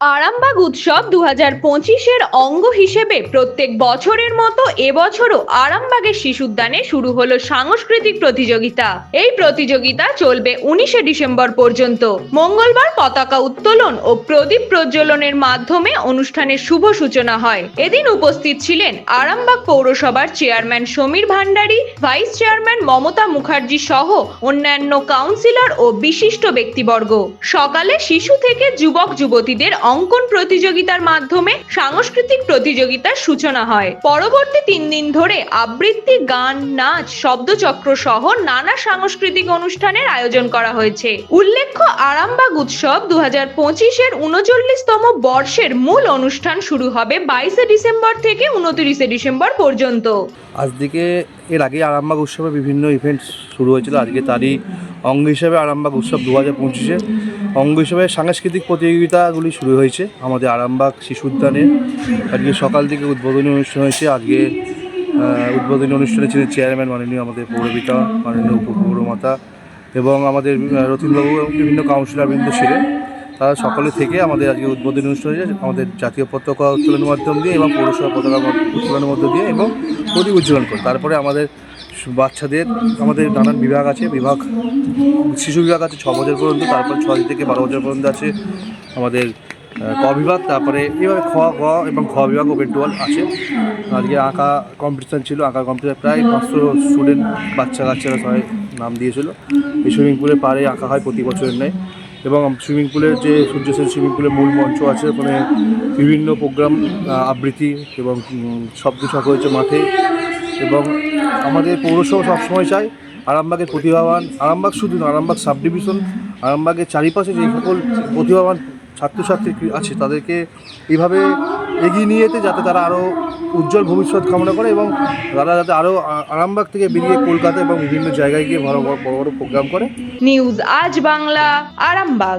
আরামবাগ উৎসব দু হাজার পঁচিশের অঙ্গ হিসেবে প্রত্যেক বছরের মতো এবছরও আরামবাগের শিশুদ্যানে শুরু হলো সাংস্কৃতিক প্রতিযোগিতা। এই প্রতিযোগিতা চলবে উনিশে ডিসেম্বর পর্যন্ত। মঙ্গলবার পতাকা উত্তোলন ও প্রদীপ প্রজ্বলনের মাধ্যমে অনুষ্ঠানের শুভ সূচনা হয়। এদিন উপস্থিত ছিলেন আরামবাগ পৌরসভার chairman Samir Bhandari vice chairman Mamata Mukherjee সহ অন্যান্য কাউন্সিলর ও বিশিষ্ট ব্যক্তিবর্গ। সকালে শিশু থেকে যুবক যুবতীদের অঙ্কন প্রতিযোগিতার মাধ্যমে সাংস্কৃতিক প্রতিযোগিতার সূচনা হয়। পরবর্তী তিন দিন ধরে আবৃত্তি, গান, নাচ, শব্দচক্র সহ নানা সাংস্কৃতিক অনুষ্ঠানের আয়োজন করা হয়েছে। উল্লেখ্য, আরামবাগ উৎসব দু হাজার পঁচিশের উনচল্লিশতম বর্ষের মূল অনুষ্ঠান শুরু হবে বাইশে ডিসেম্বর থেকে উনত্রিশে ডিসেম্বর পর্যন্ত। আজকে এর আগে আরামবাগ উৎসবে বিভিন্ন ইভেন্ট শুরু হয়েছিল। আজকে তারই অঙ্গ হিসেবে আরামবাগ উৎসব দু হাজার পঁচিশে। অঙ্গ হিসেবে সাংস্কৃতিক প্রতিযোগিতাগুলি শুরু হয়েছে আমাদের আরামবাগ শিশু উদ্যানে। আজকে সকাল থেকে উদ্বোধনী অনুষ্ঠান হয়েছে। আজকে উদ্বোধনী অনুষ্ঠানে ছিলেন চেয়ারম্যান মাননীয় আমাদের পৌরবিতা মাননীয় উপপৌরমাতা এবং আমাদের রতিনবাবু বিভিন্ন কাউন্সিলরবৃন্দ ছিলেন। তারা সকলে থেকে আমাদের আজকে উদ্বোধনী অনুষ্ঠান হয়েছে, আমাদের জাতীয় পতাকা উত্তোলনের মাধ্যম দিয়ে এবং পৌরসভা পতাকা উত্তোলনের মধ্য দিয়ে এবং প্রদীপ উজ্জ্বলন করে। তারপরে আমাদের বাচ্চাদের, আমাদের নানান বিভাগ আছে, বিভাগ, শিশু বিভাগ আছে, ছ বছর পর্যন্ত, তারপর ছয় থেকে বারো বছর পর্যন্ত আছে আমাদের ক বিভাগ, তারপরে এইভাবে খ, গ এবং খ বিভাগ ওপেন টুয়েলভ আছে। আজকে আঁকা কম্পিটিশান ছিল আঁকা কম্পিটিশান প্রায় পাঁচশো স্টুডেন্ট বাচ্চা কাচ্চারা সবাই নাম দিয়েছিল। এই সুইমিং পুলে পাড়ে আঁকা হয় প্রতি বছরের নেয় এবং সুইমিং পুলের যে সূর্য সেন সুইমিং পুলের মূল মঞ্চ আছে, ওখানে বিভিন্ন প্রোগ্রাম আবৃত্তি এবং সব কিছু হয়েছে মাঠে। এবং আমাদের পৌরসভা সবসময় চাই আরামবাগের প্রতিভাবান, আরামবাগ শুধু না, আরামবাগ সাব ডিভিশন আরামবাগের চারিপাশে যে সকল প্রতিভাবান ছাত্রছাত্রী আছে, তাদেরকে এইভাবে এগিয়ে নিয়ে যেতে যাতে তারা আরও উজ্জ্বল ভবিষ্যৎ কামনা করে এবং তারা যাতে আরও আরামবাগ থেকে বেরিয়ে কলকাতা এবং বিভিন্ন জায়গায় গিয়ে বড় বড় বড় প্রোগ্রাম করে। নিউজ আজ বাংলা, আরামবাগ।